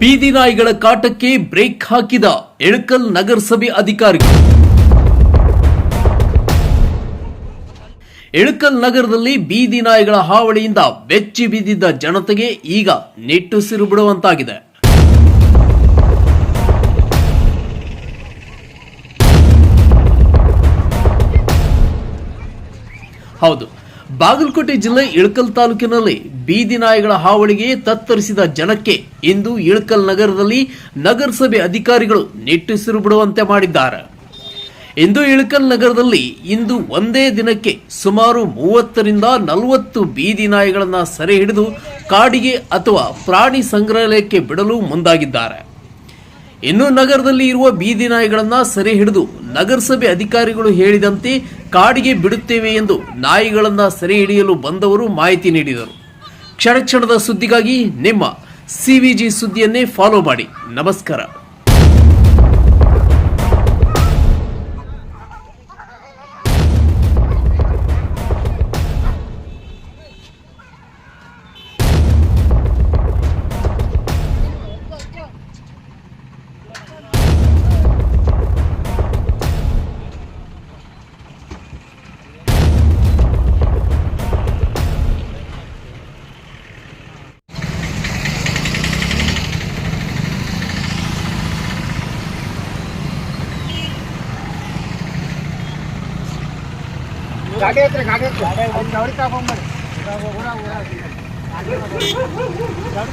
ಬೀದಿ ನಾಯಿಗಳ ಕಾಟಕ್ಕೆ ಬ್ರೇಕ್ ಹಾಕಿದ ಎಳಕಲ್ ನಗರಸಭೆ ಅಧಿಕಾರಿಗಳು ಎಳಕಲ್ ನಗರದಲ್ಲಿ ಬೀದಿ ನಾಯಿಗಳ ಹಾವಳಿಯಿಂದ ಬೆಚ್ಚಿ ಬಿದ್ದಿದ್ದ ಜನತೆಗೆ ಈಗ ನಿಟ್ಟುಸಿರು ಬಿಡುವಂತಾಗಿದೆ. ಹೌದು ಬಾಗಲಕೋಟೆ ಜಿಲ್ಲೆ ಇಳಕಲ್ ತಾಲೂಕಿನಲ್ಲಿ ಬೀದಿ ನಾಯಿಗಳ ಹಾವಳಿಗೆ ತತ್ತರಿಸಿದ ಜನಕ್ಕೆ ಇಂದು ಇಳಕಲ್ ನಗರದಲ್ಲಿ ನಗರಸಭೆ ಅಧಿಕಾರಿಗಳು ನಿಟ್ಟುಸಿರು ಬಿಡುವಂತೆ ಮಾಡಿದ್ದಾರೆ. ಇಂದು ಇಳಕಲ್ ನಗರದಲ್ಲಿ ಇಂದು ಒಂದೇ ದಿನಕ್ಕೆ ಸುಮಾರು ಮೂವತ್ತರಿಂದ ನಲವತ್ತು ಬೀದಿ ನಾಯಿಗಳನ್ನು ಸೆರೆ ಹಿಡಿದು ಕಾಡಿಗೆ ಅಥವಾ ಪ್ರಾಣಿ ಸಂಗ್ರಹಾಲಯಕ್ಕೆ ಬಿಡಲು ಮುಂದಾಗಿದ್ದಾರೆ. ಇನ್ನು ನಗರದಲ್ಲಿ ಇರುವ ಬೀದಿ ನಾಯಿಗಳನ್ನು ಸೆರೆ ಹಿಡಿದು ನಗರಸಭೆ ಅಧಿಕಾರಿಗಳು ಹೇಳಿದಂತೆ ಕಾಡಿಗೆ ಬಿಡುತ್ತೇವೆ ಎಂದು ನಾಯಿಗಳನ್ನು ಸೆರೆ ಹಿಡಿಯಲು ಬಂದವರು ಮಾಹಿತಿ ನೀಡಿದರು. ಕ್ಷಣ ಕ್ಷಣದ ಸುದ್ದಿಗಾಗಿ ನಿಮ್ಮ ಸಿವಿಜಿ ಸುದ್ದಿಯನ್ನೇ ಫಾಲೋ ಮಾಡಿ. ನಮಸ್ಕಾರ. ಗಾಡಿ ಹತ್ರ ಗಾಡಿ ಹತ್ರ ಅಲ್ಲಿ ಚೌಡಿ ತಗೊಂಬರ್ರಿ ಊರ ಊರ ಚೌಡಿ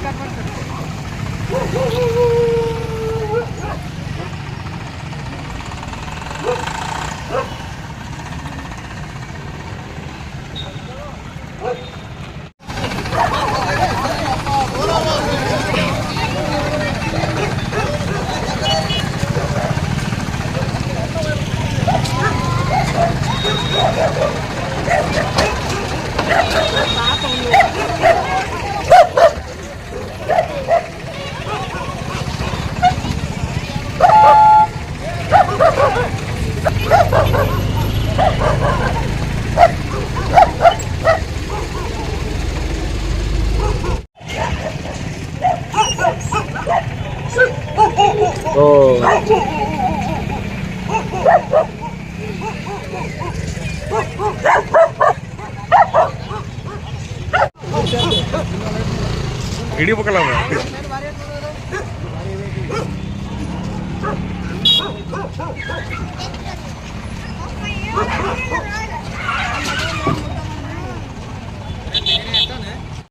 ತಗೊಂಬರ್ರಿ ಹಿಡಿಬೇಕಲ್ಲ